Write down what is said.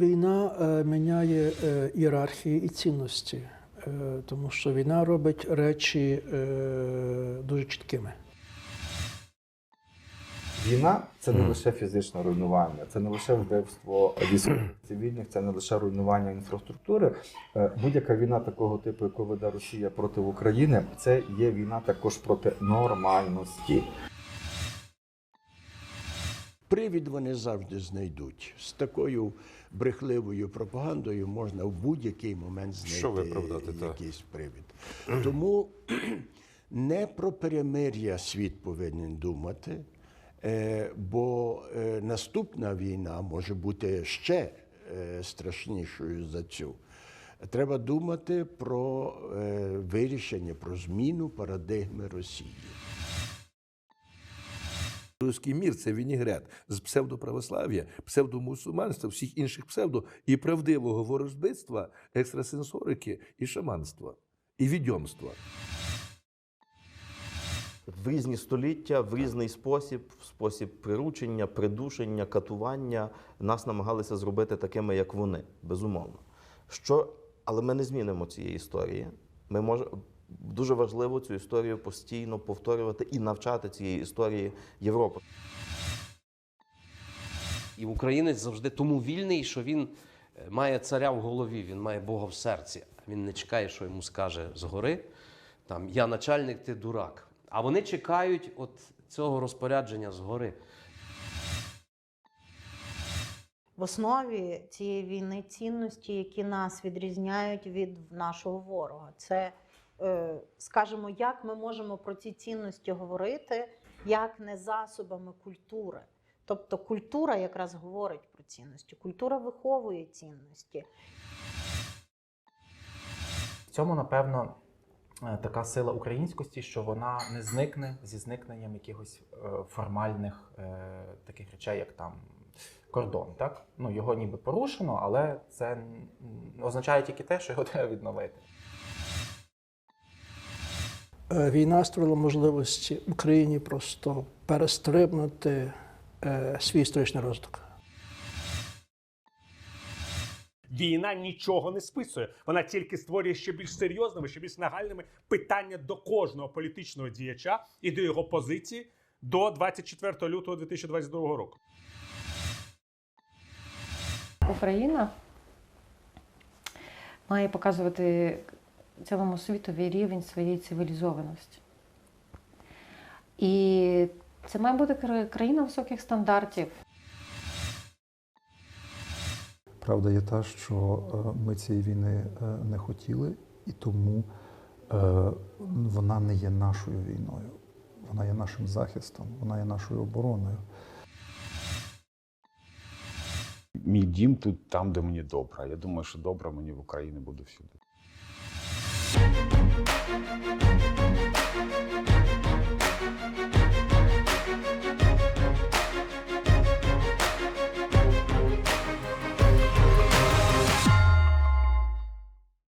Війна е, міняє е, ієрархії і цінності, е, тому що війна робить речі дуже чіткими. Війна це не лише фізичне руйнування, це не лише вбивство військових цивільних, це не лише руйнування інфраструктури. Будь-яка війна такого типу, яку веде Росія проти України, це є війна також проти нормальності. Привід вони завжди знайдуть. З такою брехливою пропагандою можна в будь-який момент знайти Що виправдати, так. якийсь привід. Тому не про перемир'я світ повинен думати, е, бо е, наступна війна може бути ще е, страшнішою за цю. Треба думати про вирішення, про зміну парадигми Росії. Руський мір це вінігрет з псевдоправослав'я, псевдомусульманства, всіх інших псевдо і правдивого ворожбитства, екстрасенсорики і шаманства, і відьомства. в різні століття, в різний спосіб, в спосіб приручення, придушення, катування нас намагалися зробити такими, як вони, безумовно. Що, але ми не змінимо цієї історії. Ми може, дуже важливо цю історію постійно повторювати і навчати цієї історії Європу. І українець завжди тому вільний, що він е, має царя в голові, він має Бога в серці. Він не чекає, що йому скаже згори. Там я начальник, ти дурак. А вони чекають от цього розпорядження згори. В основі цієї війни цінності, які нас відрізняють від нашого ворога. Це, скажімо, як ми можемо про ці цінності говорити, як не засобами культури. Тобто культура якраз говорить про цінності, культура виховує цінності. В цьому, напевно, е, така сила українськості, що вона не зникне зі зникненням якихось е, формальних е, таких речей, як там кордон. Так? Ну, його ніби порушено, але це означає тільки те, що його треба відновити. Е, Війна створила можливості Україні просто перестрибнути е, свій історичний розвиток. Війна нічого не списує. Вона тільки створює ще більш серйозними, ще більш нагальними питання до кожного політичного діяча і до його позиції до 24 лютого 2022 року. Україна має показувати цілому світові рівень своєї цивілізованості. І це має бути країна високих стандартів. Правда є та, що е, ми цієї війни е, не хотіли, і тому е, вона не є нашою війною. Вона є нашим захистом, вона є нашою обороною. Мій дім тут там, де мені добре. Я думаю, що добре мені в Україні буде всюди. thank you